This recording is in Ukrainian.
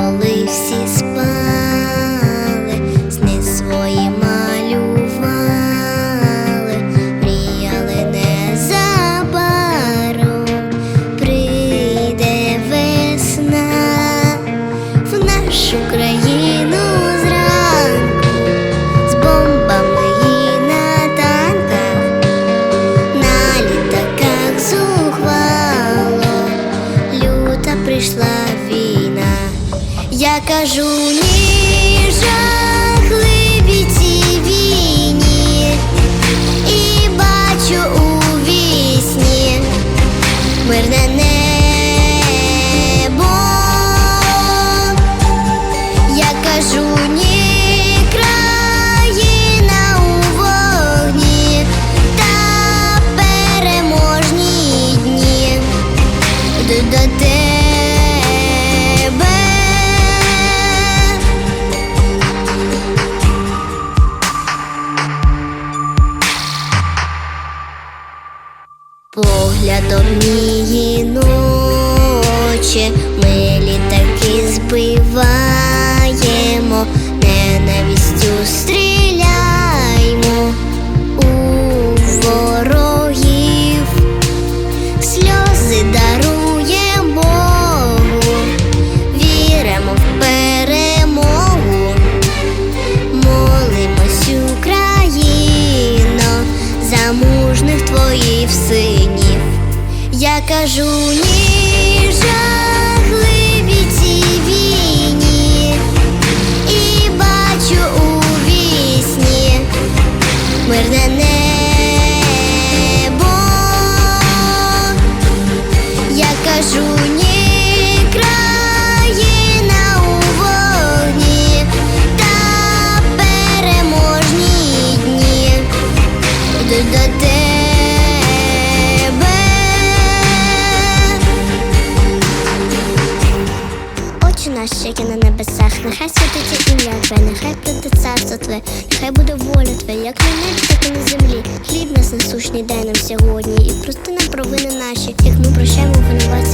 коли всі спали, сни свої малювали, мріяли незабаром, прийде весна в нашу країну зранку, з бомбами і на на літаках зухвало, люта прийшла війна. Я кажу ні жахливі цій війні, і бачу у вісні мирне небо. Я кажу Поглядом її ночі. Ми Я кажу ні Очі щеки на небесах, нехай святиться ім'я Твоє, нехай прийде царство Твоє, нехай буде воля Твоя, як на небі, так і на землі. Хліб нас насущний дай нам сьогодні, і прости нам провини наші, як ми прощаємо винуватцям